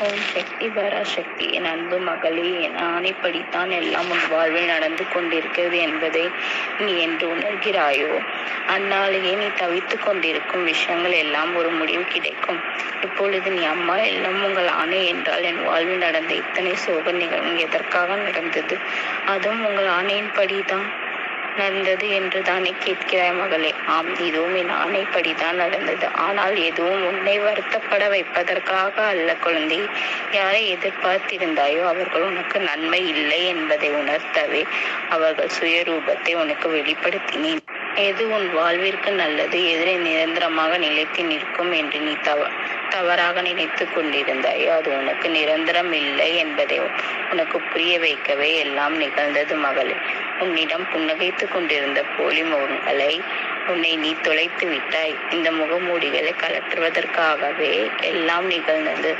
ஓம் சக்தி பராசக்தி என் அன்பு மகளே என் ஆணைப்படித்தான் எல்லாம் உன் வாழ்வில் நடந்து கொண்டிருக்கிறது என்பதை நீ என்று உணர்கிறாயோ? அந்நாளையே நீ தவித்து கொண்டிருக்கும் விஷயங்கள் எல்லாம் ஒரு முடிவு கிடைக்கும். இப்பொழுது நீ அம்மா எல்லாம் உங்கள் ஆணை என்றால் என் வாழ்வில் நடந்த இத்தனை சோக நிகழ்வும் எதற்காக நடந்தது? அதுவும் உங்கள் ஆணையின்படிதான். நடந்தது என்று தானே கேட்கிறாய் மகளே. ஆம் இதுவும் என் ஆணைப்படிதான் நடந்தது. ஆனால் எதுவும் உன்னை வருத்தப்பட வைப்பதற்காக அல்ல குழந்தை. யாரை எதிர்பார்த்திருந்தாயோ அவர்கள் உனக்கு நன்மை இல்லை என்பதை உணர்த்தவே அவர்கள் சுயரூபத்தை உனக்கு வெளிப்படுத்தினேன். எது உன் வாழ்விற்கு நல்லது? எதிரே நிரந்தரமாக நிலைத்து நிற்கும் என்று நீ தவ தவறாக நினைத்து கொண்டிருந்தாயோ அது உனக்கு நிரந்தரம் இல்லை என்பதை உனக்கு புரிய வைக்கவே எல்லாம் நிகழ்ந்தது மகளே. உன்னிடம் புன்னகைத்துக் கொண்டிருந்த போலி முகங்களை உன்னை நீ தொலைத்து விட்டாய். இந்த முகமூடிகளை கலற்றுவதற்காகவே எல்லாம் நிகழ்ந்தது.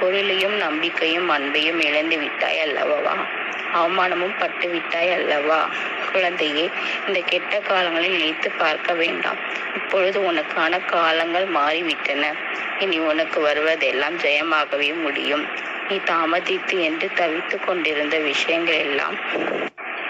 பொருளையும் நம்பிக்கையும் அன்பையும் இழந்து விட்டாய் அல்லவா? அவமானமும் பட்டு விட்டாய் அல்லவா? குழந்தையே இந்த கெட்ட காலங்களில் நினைத்து பார்க்க வேண்டாம். இப்பொழுது உனக்கான காலங்கள் மாறிவிட்டன. இனி உனக்கு வருவதெல்லாம் ஜெயமாகவே முடியும். நீ தாமதித்து என்று தவித்துக் கொண்டிருந்த விஷயங்கள் எல்லாம்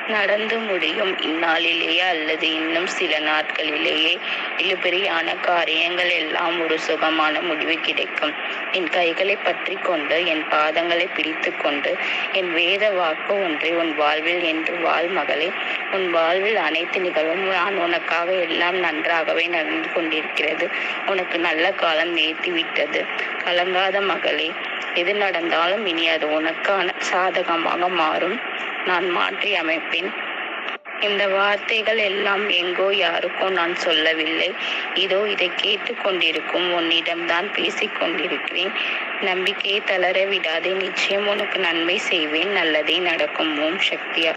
நடந்து முடியும். இந்நாளிலேயே அல்லது இன்னும் சில நாட்களிலேயே இழுபெரியான காரியங்கள் எல்லாம் ஒரு சுகமான முடிவு கிடைக்கும். என் கைகளை பற்றி கொண்டு என் பாதங்களை பிடித்து கொண்டு என் வேத வாக்கு ஒன்றை உன் வாழ்வில் என்று வாழ் மகளே. உன் வாழ்வில் அனைத்து நிகழ்வும் நான் உனக்காக எல்லாம் நன்றாகவே நடந்து கொண்டிருக்கிறது. உனக்கு நல்ல காலம் நேர்த்தி விட்டது கலங்காத மகளே எது நடந்தாலும் இனி அது உனக்கான சாதகமாக மாறும். நான் மாற்றி அமைப்பேன். இந்த வார்த்தைகள் எல்லாம் எங்கோ யாருக்கோ நான் சொல்லவில்லை. இதோ இதை கேட்டு கொண்டிருக்கும் உன்னிடம்தான் பேசிக்கொண்டிருக்கிறேன். நம்பிக்கையை தளர விடாதே. நிச்சயம் உனக்கு நன்மை செய்வேன். நல்லதே நடக்கும். ஓம் சக்தியா.